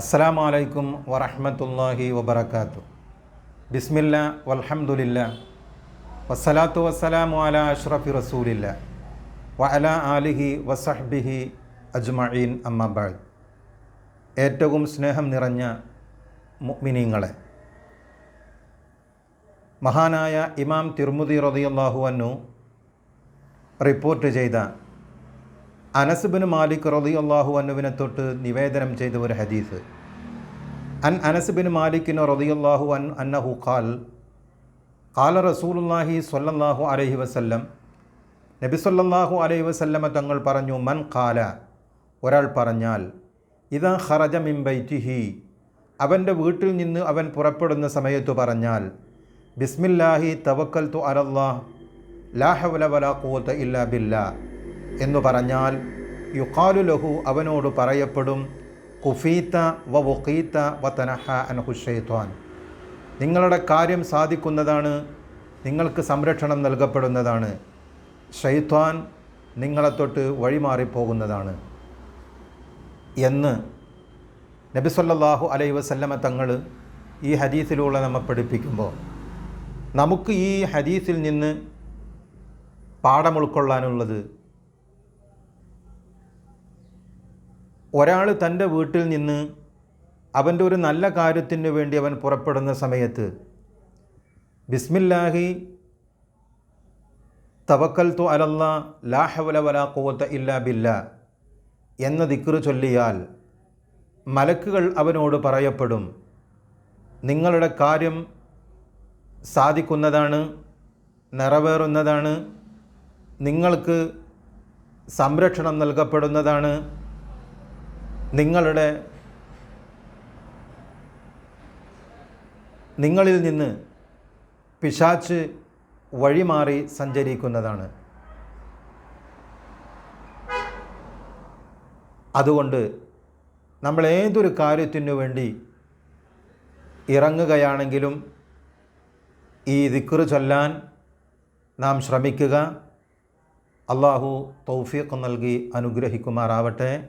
അസ്സലാമു അലൈക്കും വറഹ്മത്തുള്ളാഹി വബറകാതു ബിസ്മില്ല വലഹമുല്ല വസ്സലാത്തു വസ്സലാമു അലാ അഷ്റഫി റസൂലില്ല. വ ആലിഹി വസഹ്ബിഹി അജ്മഈൻ അമ്മബാദ് ഏറ്റവും സ്നേഹം നിറഞ്ഞ മുഅ്മിനീങ്ങളെ. മഹാനായ ഇമാം തിർമുദി റളിയല്ലാഹു അൻഹു റിപ്പോർട്ട് ചെയ്ത അനസ്ബിൻ മാലിക് റതി അള്ളാഹു അന്നുവിനെ തൊട്ട് നിവേദനം ചെയ്ത ഒരു ഹദീസ്. അൻ അനസുബിന് മാലിക്കിന് റതി അള്ളാഹു അൻ അന്നഹു ഖാൽ ഖാല റസൂലുല്ലാഹി സ്വല്ലല്ലാഹു അലൈഹി വസല്ലം നബി സല്ലല്ലാഹു അലൈഹി വസല്ലമ തങ്ങൾ പറഞ്ഞു മൻ ഖാല ഒരാൾ പറഞ്ഞാൽ ഇതാ ഖറജ മിൻ ബൈറ്റിഹി അവന്റെ വീട്ടിൽ നിന്ന് അവൻ പുറപ്പെടുന്ന സമയത്ത് പറഞ്ഞാൽ ബിസ്മില്ലാഹി തവക്കൽ തു അലല്ലാഹ് ലാ ഹവല വലാ ഖുവത ഇല്ലാ ബില്ലാ എന്ന് പറഞ്ഞാൽ യുക്കാലു ലഹു അവനോട് പറയപ്പെടും കുഫീത്ത വ വുഖീത്ത വ തനഹ അൻഹുഷൈത്വാൻ നിങ്ങളുടെ കാര്യം സാധിക്കുന്നതാണ് നിങ്ങൾക്ക് സംരക്ഷണം നൽകപ്പെടുന്നതാണ്. ഷെയ്ത്വാൻ നിങ്ങളെ തൊട്ട് വഴിമാറിപ്പോകുന്നതാണ് എന്ന് നബി സല്ലല്ലാഹു അലൈഹി വസല്ലമ തങ്ങൾ ഈ ഹദീസിലൂടെ നമ്മെ പഠിപ്പിക്കുമ്പോൾ നമുക്ക് ഈ ഹദീസിൽ നിന്ന് പാഠം ഉൾക്കൊള്ളാനുള്ളത് ഒരാൾ തന്റെ വീട്ടിൽ നിന്ന് അവന്റെ ഒരു നല്ല കാര്യത്തിന് വേണ്ടി അവൻ പുറപ്പെടുന്ന സമയത്ത് ബിസ്മില്ലാഹി തവക്കൽ തു അലല്ല ലാഹവല വലാ കോത്ത ഇല്ലാ ബില്ല എന്ന ദിക്റ് ചൊല്ലിയാൽ മലക്കുകൾ അവനോട് പറയപ്പെടും നിങ്ങളുടെ കാര്യം സാധിക്കുന്നതാണ് നിറവേറുന്നതാണ് നിങ്ങൾക്ക് സംരക്ഷണം നൽകപ്പെടുന്നതാണ് നിങ്ങളുടെ നിങ്ങളിൽ നിന്ന് പിശാച്ച് വഴിമാറി സഞ്ചരിക്കുന്നതാണ്. അതുകൊണ്ട് നമ്മൾ ഏതൊരു കാര്യത്തിനു വേണ്ടി ഇറങ്ങുകയാണെങ്കിലും ഈ ദിക്റ് ചൊല്ലാൻ നാം ശ്രമിക്കുക. അള്ളാഹു തൗഫീഖ് നൽകി അനുഗ്രഹിക്കുമാറാവട്ടെ.